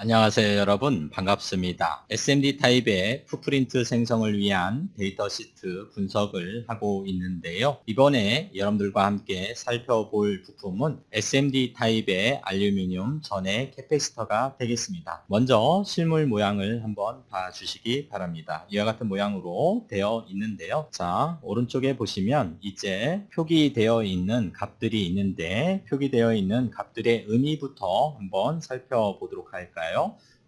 안녕하세요 여러분 반갑습니다. SMD 타입의 푸프린트 생성을 위한 데이터 시트 분석을 하고 있는데요. 이번에 여러분들과 함께 살펴볼 부품은 SMD 타입의 알루미늄 전해 캐패시터가 되겠습니다. 먼저 실물 모양을 한번 봐주시기 바랍니다. 이와 같은 모양으로 되어 있는데요. 자 오른쪽에 보시면 이제 표기되어 있는 값들이 있는데 표기되어 있는 값들의 의미부터 한번 살펴보도록 할까요?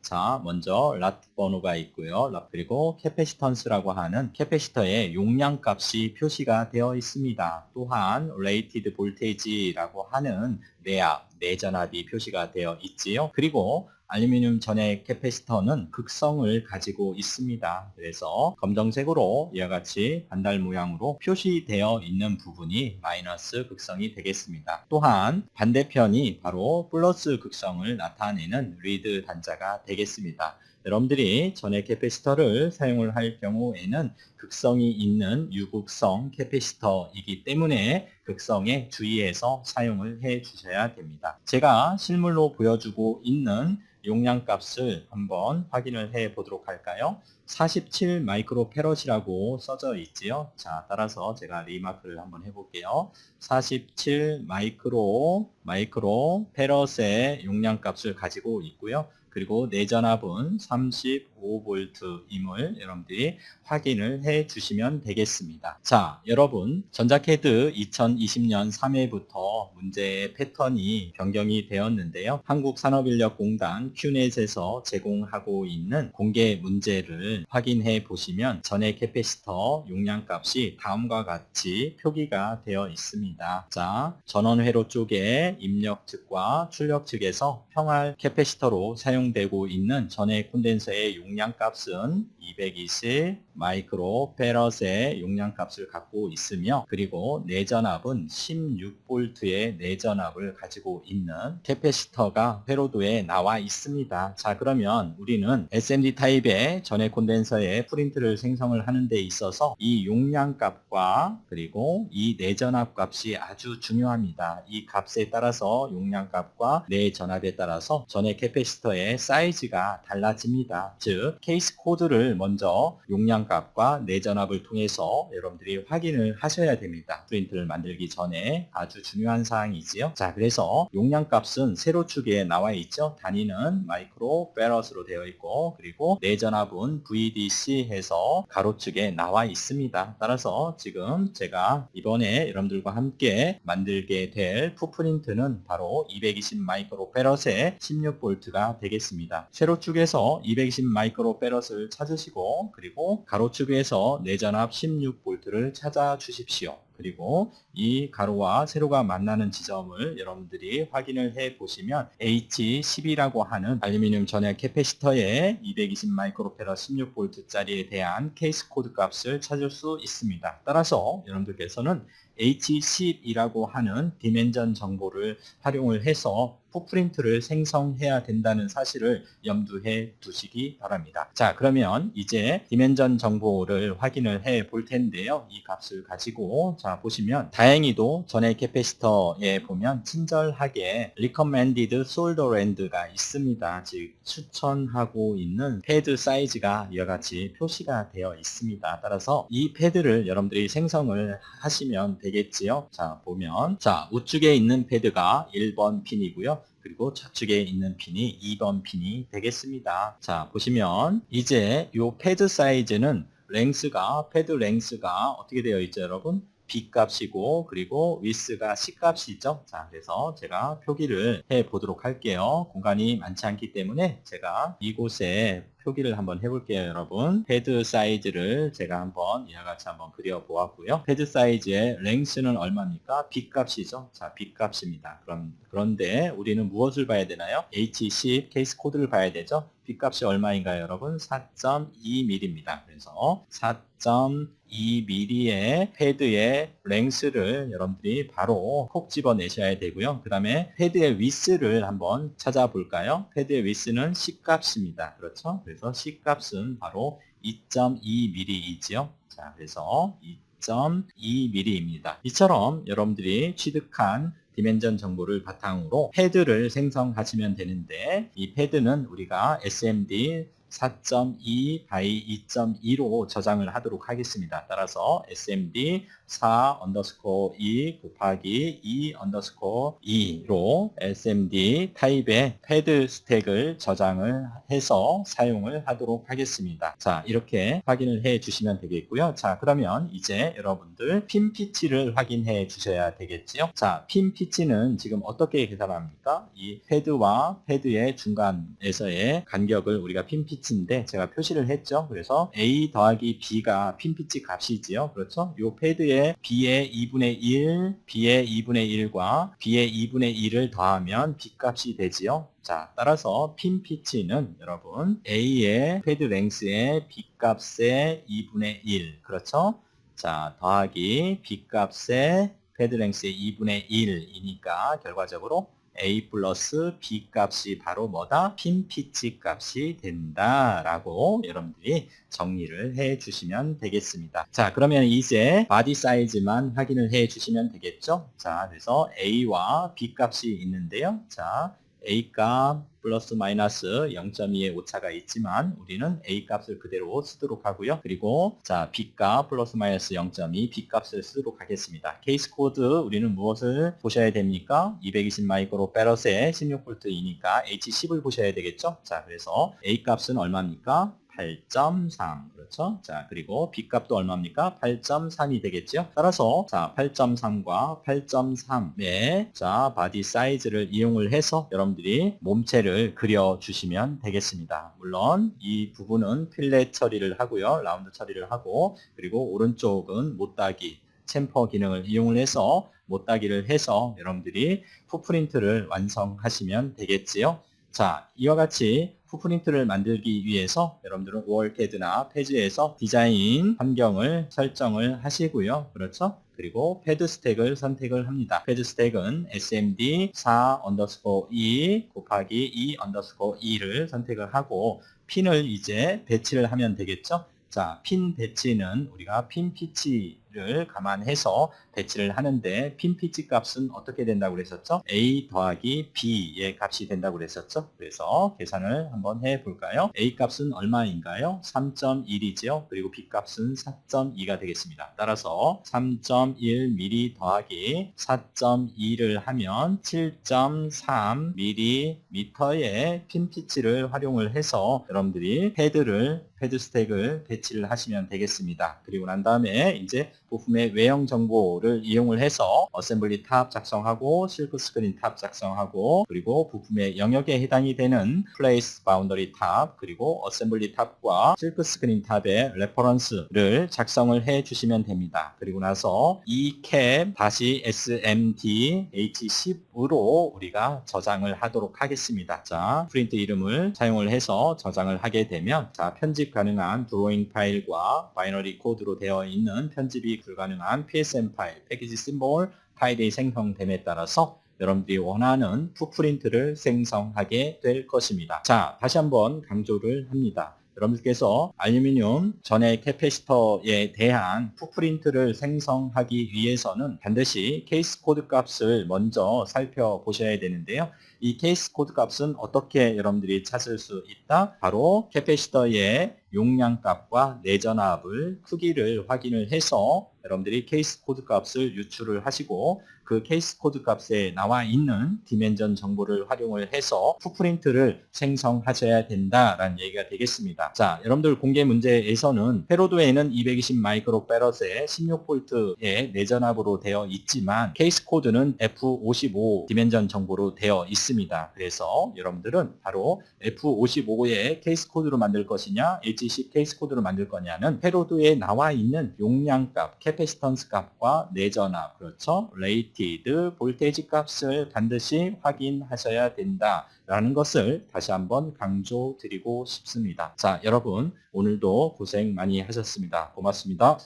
자, 먼저 랏 번호가 있고요. 랏 그리고 캐패시턴스라고 하는 캐패시터의 용량 값이 표시가 되어 있습니다. 또한 레이티드 볼테이지라고 하는 내압, 내전압이 표시가 되어 있지요. 그리고 알루미늄 전해 캐패시터는 극성을 가지고 있습니다. 그래서 검정색으로 이와 같이 반달 모양으로 표시되어 있는 부분이 마이너스 극성이 되겠습니다. 또한 반대편이 바로 플러스 극성을 나타내는 리드 단자가 되겠습니다. 여러분들이 전해 캐패시터를 사용을 할 경우에는 극성이 있는 유극성 캐패시터이기 때문에 극성에 주의해서 사용을 해 주셔야 됩니다. 제가 실물로 보여주고 있는 용량 값을 한번 확인을 해 보도록 할까요? 47 마이크로 페럿이라고 써져 있지요. 자, 따라서 제가 리마크를 한번 해볼게요. 47 마이크로 마이크로 페럿의 용량 값을 가지고 있고요. 그리고 내전압은 35V임을 여러분들이 확인을 해 주시면 되겠습니다. 자, 여러분 전자캐드 2020년 3회부터 문제의 패턴이 변경이 되었는데요. 한국산업인력공단 큐넷에서 제공하고 있는 공개 문제를 확인해 보시면 전해 캐패시터 용량 값이 다음과 같이 표기가 되어 있습니다. 자, 전원 회로 쪽에 입력 측과 출력 측에서 평활 캐패시터로 사용 되고 있는 전해 콘덴서의 용량 값은 220 마이크로 페럿의 용량 값을 갖고 있으며 그리고 내전압은 16V의 내전압을 가지고 있는 캐패시터가 회로도에 나와 있습니다. 자 그러면 우리는 SMD 타입의 전해 콘덴서의 프린트를 생성을 하는 데 있어서 이 용량 값과 그리고 이 내전압 값이 아주 중요합니다. 이 값에 따라서 용량 값과 내전압에 따라서 전해 캐패시터의 사이즈가 달라집니다. 즉 케이스 코드를 먼저 용량 값과 내전압을 통해서 여러분들이 확인을 하셔야 됩니다. 프린트를 만들기 전에 아주 중요한 사항이지요. 자, 그래서 용량 값은 세로 축에 나와 있죠. 단위는 마이크로 페럿으로 되어 있고 그리고 내전압은 VDC 해서 가로축에 나와 있습니다. 따라서 지금 제가 이번에 여러분들과 함께 만들게 될 푸프린트는 바로 220 마이크로 페럿의 16V가 되겠습니다. 세로축에서 220 마이크로 페럿을 찾 으시고 그리고 가로축에서 내전압 16V를 찾아 주십시오. 그리고 이 가로와 세로가 만나는 지점을 여러분들이 확인을 해 보시면 H10이라고 하는 알루미늄 전해 캐패시터의 220 마이크로페럿 16V 짜리에 대한 케이스 코드 값을 찾을 수 있습니다. 따라서 여러분들께서는 H10이라고 하는 디멘전 정보를 활용을 해서 푸프린트를 생성해야 된다는 사실을 염두해 두시기 바랍니다. 자, 그러면 이제 디멘전 정보를 확인을 해 볼 텐데요. 이 값을 가지고 자, 보시면 다행히도 전해 캐패시터에 보면 친절하게 recommended solder end가 있습니다. 즉 추천하고 있는 패드 사이즈가 이와 같이 표시가 되어 있습니다. 따라서 이 패드를 여러분들이 생성을 하시면 되겠지요. 자, 보면 자, 우측에 있는 패드가 1번 핀이고요. 그리고 좌측에 있는 핀이 2번 핀이 되겠습니다. 자, 보시면 이제 이 패드 사이즈는 랭스가 패드 랭스가 어떻게 되어 있죠, 여러분? B 값이고 그리고 위스가 C 값이죠. 자, 그래서 제가 표기를 해 보도록 할게요. 공간이 많지 않기 때문에 제가 이곳에 표기를 한번 해볼게요, 여러분. 패드 사이즈를 제가 한번 이와 같이 한번 그려 보았고요. 패드 사이즈의 랭스는 얼마입니까? B 값이죠. 자, B 값입니다. 그럼 그런데 우리는 무엇을 봐야 되나요? H10 케이스 코드를 봐야 되죠. B 값이 얼마인가요, 여러분? 4.2mm입니다. 그래서 4.2mm의 패드의 랭스를 여러분들이 바로 콕 집어내셔야 되고요. 그 다음에 패드의 위스를 한번 찾아볼까요? 패드의 위스는 C 값입니다. 그렇죠? 그래서 C 값은 바로 2.2mm이지요. 자, 그래서 2.2mm입니다. 이처럼 여러분들이 취득한 디멘전 정보를 바탕으로 패드를 생성하시면 되는데 이 패드는 우리가 SMD 4.2 by 2.2로 저장을 하도록 하겠습니다. 따라서 SMD 4 언더스코어 2 곱하기 2 언더스코어 2로 SMD 타입의 패드 스택을 저장을 해서 사용을 하도록 하겠습니다. 자, 이렇게 확인을 해 주시면 되겠고요. 자, 그러면 이제 여러분들 핀 피치를 확인해 주셔야 되겠지요. 자, 핀 피치는 지금 어떻게 계산합니까? 이 패드와 패드의 중간에서의 간격을 우리가 핀 피치인데 제가 표시를 했죠. 그래서 A 더하기 B가 핀 피치 값이지요. 그렇죠? 이 패드의 B의 2분의 1, B의 2분의 1과 B의 2분의 1을 더하면 B 값이 되지요. 자, 따라서 핀 피치는 여러분 A의 패드 랭스의 B 값의 2분의 1, 그렇죠? 자, 더하기 B 값의 패드 랭스의 2분의 1이니까 결과적으로 A 플러스 B 값이 바로 뭐다? 핀 피치 값이 된다라고 여러분들이 정리를 해 주시면 되겠습니다. 자, 그러면 이제 바디 사이즈만 확인을 해 주시면 되겠죠? 자, 그래서 A와 B 값이 있는데요. 자, A 값 플러스 마이너스 0.2의 오차가 있지만 우리는 A 값을 그대로 쓰도록 하고요. 그리고 자 B 값 플러스 마이너스 0.2 B 값을 쓰도록 하겠습니다. 케이스 코드 우리는 무엇을 보셔야 됩니까? 220 마이크로 페럿에 16V이니까 H10을 보셔야 되겠죠? 자 그래서 A 값은 얼마입니까? 8.3 그렇죠? 자 그리고 B 값도 얼마입니까? 8.3이 되겠죠? 따라서 자 8.3과 8.3의 자 바디 사이즈를 이용을 해서 여러분들이 몸체를 그려 주시면 되겠습니다. 물론 이 부분은 필렛 처리를 하고요. 라운드 처리를 하고 그리고 오른쪽은 못따기 챔퍼 기능을 이용을 해서 못따기를 해서 여러분들이 푸프린트를 완성하시면 되겠지요. 자, 이와 같이 푸프린트를 만들기 위해서 여러분들은 월캐드나 페이지에서 디자인 환경을 설정을 하시고요. 그렇죠? 그리고 패드 스택을 선택을 합니다. 패드 스택은 SMD 4 언더스코어 2 곱하기 2 언더스코어 2를 선택을 하고 핀을 이제 배치를 하면 되겠죠? 자, 핀 배치는 우리가 핀 피치 를 감안해서 배치를 하는데 핀 피치 값은 어떻게 된다고 그랬었죠? A 더하기 B의 값이 된다고 그랬었죠? 그래서 계산을 한번 해 볼까요? A 값은 얼마인가요? 3.1이지요. 그리고 B 값은 4.2가 되겠습니다. 따라서 3.1mm 더하기 4.2를 하면 7.3mm의 핀 피치를 활용을 해서 여러분들이 패드를 패드 스택을 배치를 하시면 되겠습니다. 그리고 난 다음에 이제 부품의 외형 정보를 이용을 해서 어셈블리 탑 작성하고 실크 스크린 탑 작성하고 그리고 부품의 영역에 해당이 되는 플레이스 바운더리 탑 그리고 어셈블리 탑과 실크 스크린 탑의 레퍼런스를 작성을 해 주시면 됩니다. 그리고 나서 eCap 다시 SMD H10으로 우리가 저장을 하도록 하겠습니다. 자, 프린트 이름을 사용을 해서 저장을 하게 되면 자, 편집 가능한 드로잉 파일과 바이너리 코드로 되어 있는 편집이 불가능한 PSM 파일, 패키지 심볼 파일이 생성됨에 따라서 여러분들이 원하는 푸프린트를 생성하게 될 것입니다. 자, 다시 한번 강조를 합니다. 여러분들께서 알루미늄 전해 캐패시터에 대한 푸프린트를 생성하기 위해서는 반드시 케이스 코드 값을 먼저 살펴보셔야 되는데요. 이 케이스 코드 값은 어떻게 여러분들이 찾을 수 있다? 바로 캐패시터의 용량 값과 내전압을 크기를 확인을 해서 여러분들이 케이스 코드 값을 유출을 하시고 그 케이스 코드 값에 나와 있는 디멘전 정보를 활용을 해서 푸프린트를 생성하셔야 된다라는 얘기가 되겠습니다. 자, 여러분들 공개 문제에서는 페로드웨이는 220 마이크로 페럿에 16V의 내전압으로 되어 있지만 케이스 코드는 F55 디멘전 정보로 되어 있습니다. 그래서 여러분들은 바로 F55의 케이스 코드로 만들 것이냐 H10 케이스 코드로 만들 거냐는 페로드에 나와 있는 용량 값, 캐패시턴스 값과 내전압, 그렇죠? 레이티 드, 볼테이지 값을 반드시 확인하셔야 된다라는 것을 다시 한번 강조드리고 싶습니다. 자, 여러분 오늘도 고생 많이 하셨습니다. 고맙습니다.